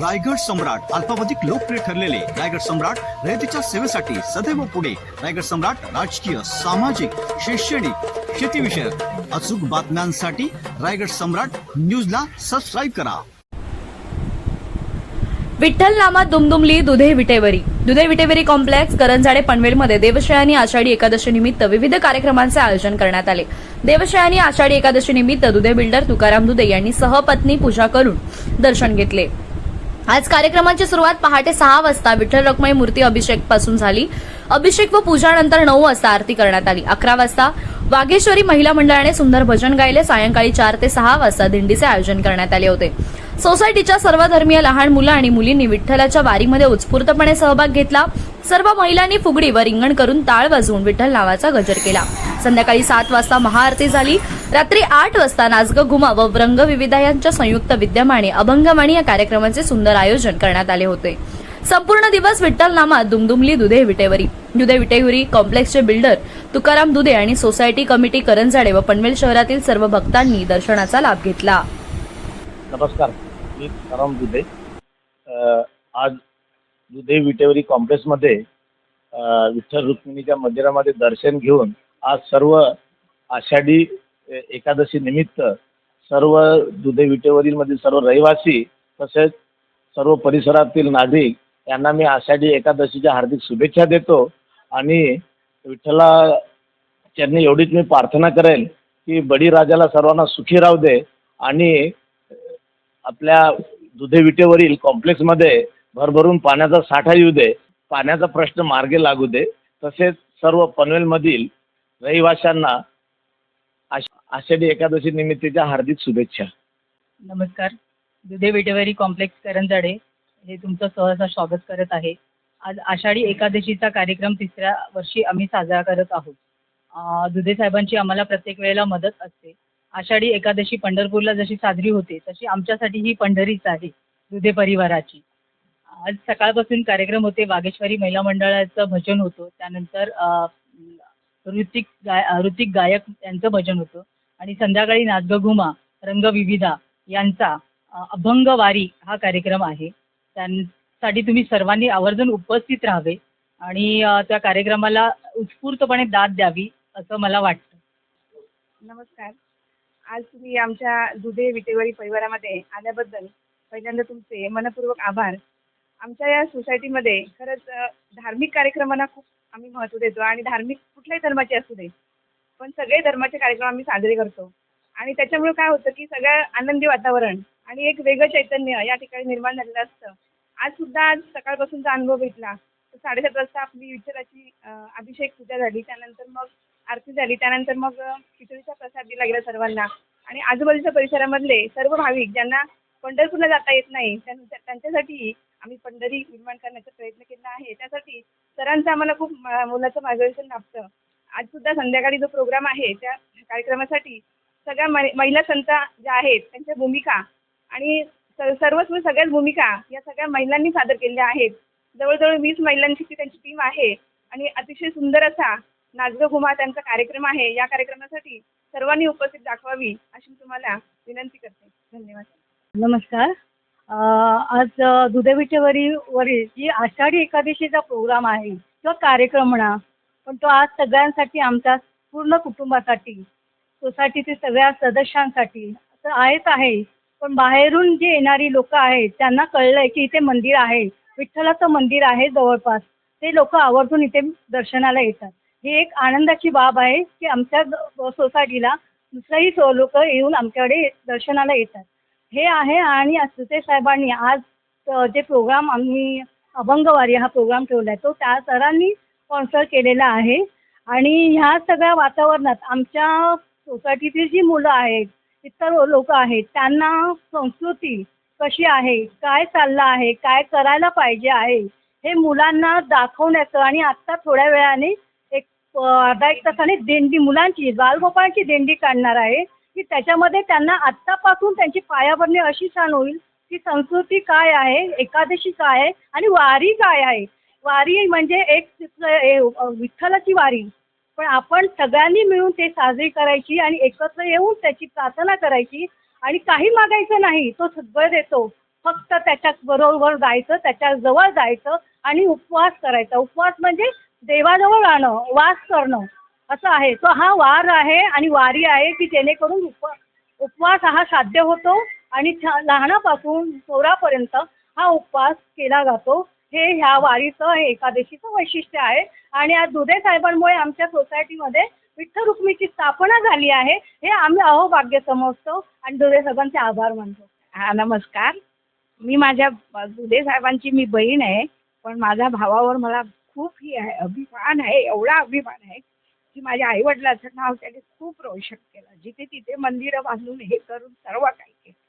रायगड सम्राट अल्पावधिक लोकप्रिय ठरलेले रायगड सम्राट रयतेच्या सेवेसाठी सदैव पुढे. रायगड सम्राट राजकीय सामाजिक शैक्षणिक शेतीविषयक अचूक बातम्यांसाठी रायगड सम्राट न्यूजला सबस्क्राईब करा. विठ्ठल नामात दुमदुमली दुधे विटेवरी. दुधे विटेवरी कॉम्प्लेक्स करंजाडे पनवेलमध्ये देवशयानी आषाढी एकादशी निमित्त विविध कार्यक्रमांचे आयोजन करण्यात आले. देवशयानी आषाढी एकादशी निमित्त दुधे बिल्डर तुकाराम दुधे यांनी सहपत्नी पूजा करून दर्शन घेतले. आज कार्यक्रमाची सुरुवात पहाटे सहा वाजता विठ्ठल रखमाई मूर्ती अभिषेकपासून झाली. अभिषेक व पूजानंतर नऊ वाजता आरती करण्यात आली. अकरा वाजता वाघेश्वरी महिला मंडळाने सुंदर भजन गायले. सायंकाळी चार ते सहा वाजता दिंडीचे आयोजन करण्यात आले होते. सोसायटीच्या सर्व धर्मीय लहान मुलं आणि मुलींनी विठ्ठलाच्या वारीमध्ये उत्स्फूर्तपणे सहभाग घेतला. सर्व महिलांनी फुगडी व रिंगण करून ताळ वाजवून विठ्ठल नावाचा गजर केला. संध्याकाळी सात वाजता महाआरती झाली. रात्री आठ वाजता नाचग घुमा व रंगविविधा यांच्या संयुक्त विद्यमाने अभंगवाणी या कार्यक्रमाचे सुंदर आयोजन करण्यात आले होते. संपूर्ण दिवस विठ्ठल नामात दुमदुमली दुधे विटेवरी. दुधे विटेवरी कॉम्प्लेक्सचे बिल्डर तुकाराम दुधे आणि सोसायटी कमिटी करंजाडे व पनवेल शहरातील सर्व भक्तांनी दर्शनाचा लाभ घेतला. नमस्कार मी तुकाराम दुधे. आज दुधे विटेवरी कॉम्प्लेक्समध्ये विठ्ठल रुक्मिणीच्या मंदिरामध्ये दर्शन घेऊन आज सर्व आषाढी एकादशी निमित्त सर्व दुधेविटेवरीलमधील सर्व रहिवासी तसेच सर्व परिसरातील नागरिक यांना मी आषाढी एकादशीच्या हार्दिक शुभेच्छा देतो आणि विठ्ठला त्यांनी एवढीच मी प्रार्थना करेल की बळीराजाला सर्वांना सुखी राहू दे आणि आपल्या दुधेविटेवरील कॉम्प्लेक्समध्ये भरभरून पाण्याचा साठा येऊ दे पाण्याचा प्रश्न मार्गे लागू दे. तसेच सर्व पनवेलमधील रहिवाशांना आश- आषाढी एकादशी निमित्तच्या हार्दिक शुभेच्छा. नमस्कार. दुधे विटेवरी कॉम्प्लेक्स करंजाडे हे तुमचं सहसा स्वागत करत आहे. आज आषाढी एकादशीचा कार्यक्रम तिसऱ्या वर्षी आम्ही साजरा करत आहोत. दुधे साहेबांची आम्हाला प्रत्येक वेळेला मदत असते. आषाढी एकादशी पंढरपूरला जशी साजरी होते तशी आमच्यासाठी ही पंढरीच आहे दुधे परिवाराची. आज सकाळपासून कार्यक्रम होते वागेश्वरी महिला मंडळाचं भजन होतं त्यानंतर ऋतिक गाय ऋतिक गायक यांचं भजन होतं. आणि संध्याकाळी नाचगघुमा रंगविविधा यांचा अभंगवारी अभंग वारी हा कार्यक्रम आहे. त्यांसाठी तुम्ही सर्वांनी आवर्जून उपस्थित राहावे आणि त्या कार्यक्रमाला उत्स्फूर्तपणे दाद द्यावी असं मला वाटतं. नमस्कार. आज तुम्ही आमच्या दुधे विटेवारी परिवारामध्ये आल्याबद्दल पहिल्यांदा तुमचे मनपूर्वक आभार. आमच्या या सोसायटीमध्ये खरंच धार्मिक कार्यक्रमांना खूप आम्ही महत्त्व देतो आणि धार्मिक कुठल्याही धर्माचे असू दे पण सगळे धर्माचे कार्यक्रम आम्ही साजरे करतो. आणि त्याच्यामुळे काय होतं की सगळं आनंदी वातावरण आणि एक वेगळं चैतन्य या ठिकाणी निर्माण झालेलं असतं. आज सुद्धा आज सकाळपासूनचा अनुभव भेटला तर साडेसात वाजता आपली विठ्ठलाची अभिषेक पूजा झाली त्यानंतर मग आरती झाली त्यानंतर मग खिचडीचा प्रसाद दिला गेला सर्वांना. आणि आजूबाजूच्या परिसरामधले सर्व भाविक ज्यांना पंढरपूरला जाता येत नाही. त्यांच्या त्यांच्यासाठी आम्ही पंढरी निर्माण करण्याचा प्रयत्न केला आहे. त्यासाठी सरांचं आम्हाला खूप मोलाचं मार्गदर्शन लाभतं. आज सुद्धा संध्याकाळी जो प्रोग्राम आहे त्या कार्यक्रमासाठी सगळ्या महि- महिला संत ज्या आहेत त्यांच्या भूमिका आणि स- सर्वस्व सगळ्याच भूमिका या सगळ्या महिलांनी सादर केलेल्या आहेत. जवळजवळ वीस महिलांची ती त्यांची टीम आहे आणि अतिशय सुंदर असा नाचगं घुमा त्यांचा कार्यक्रम आहे. या कार्यक्रमासाठी सर्वांनी उपस्थित दाखवावी अशी मी तुम्हाला विनंती करते. धन्यवाद. नमस्कार. आज दुधे वरील जी आषाढी एकादशीचा प्रोग्राम आहे किंवा कार्यक्रम म्हणा पण तो आज सगळ्यांसाठी आमच्या पूर्ण कुटुंबासाठी सोसायटीतील सगळ्या सदस्यांसाठी तर आहेच आहे. पण बाहेरून जे येणारी लोक आहेत त्यांना कळलं आहे की इथे मंदिर आहे विठ्ठलाचं मंदिर आहे जवळपास. ते लोक आवर्जून इथे दर्शनाला येतात. ही एक आनंदाची बाब आहे की आमच्या सोसायटीला दुसरेही लोक येऊन आमच्याकडे दर्शनाला येतात. हे आहे आणि सुते साहेबांनी आज जे प्रोग्राम आम्ही अभंगवारी हा प्रोग्राम ठेवला आहे तो त्या सरांनी स्पॉन्सर केलेला आहे. आणि ह्या सगळ्या वातावरणात आमच्या सोसायटीतील जी मुलं आहेत इतर लोक आहेत त्यांना संस्कृती कशी आहे काय चाललं आहे काय करायला पाहिजे आहे हे मुलांना दाखवण्याचं आणि आत्ता थोड्या वेळाने एक अर्धा एक तासाने दिंडी मुलांची बालगोपाळची दिंडी काढणार आहे. की त्याच्यामध्ये त्यांना आत्तापासून त्यांची पायाभरणी अशी छान होईल की संस्कृती काय आहे एकादशी काय आहे आणि वारी काय आहे. वारी म्हणजे एक तिथलं विठ्ठलाची वारी. पण आपण सगळ्यांनी मिळून ते साजरी करायची आणि एकत्र येऊन त्याची प्रार्थना करायची आणि काही मागायचं नाही तो सगळं देतो. फक्त त्याच्या बरोबर जायचं त्याच्याजवळ जायचं आणि उपवास करायचा. उपवास म्हणजे देवाजवळ राहणं वास करणं. असं आहे. तो हा वार आहे आणि वारी आहे की जेणेकरून उप उपवास हा साध्य होतो आणि छ- लहानापासून थोरापर्यंत हा उपवास केला जातो. हे ह्या वारीचं हे एकादशीचं वैशिष्ट्य आहे. आणि आज दुधे साहेबांमुळे आमच्या सोसायटीमध्ये विठ्ठल रुक्मीची स्थापना झाली आहे. हे आम्ही अहोभाग्य समजतो आणि दुधे साहेबांचे आभार मानतो. हा नमस्कार. मी माझ्या दुधे साहेबांची मी बहीण आहे. पण माझ्या भावावर मला खूप ही आहे अभिमान आहे एवढा अभिमान आहे. की माझ्या आईवडिलाचं नाव त्याने खूप रोशन केलं. जिथे तिथे मंदिरं बांधून हे करून सर्व काही केलं.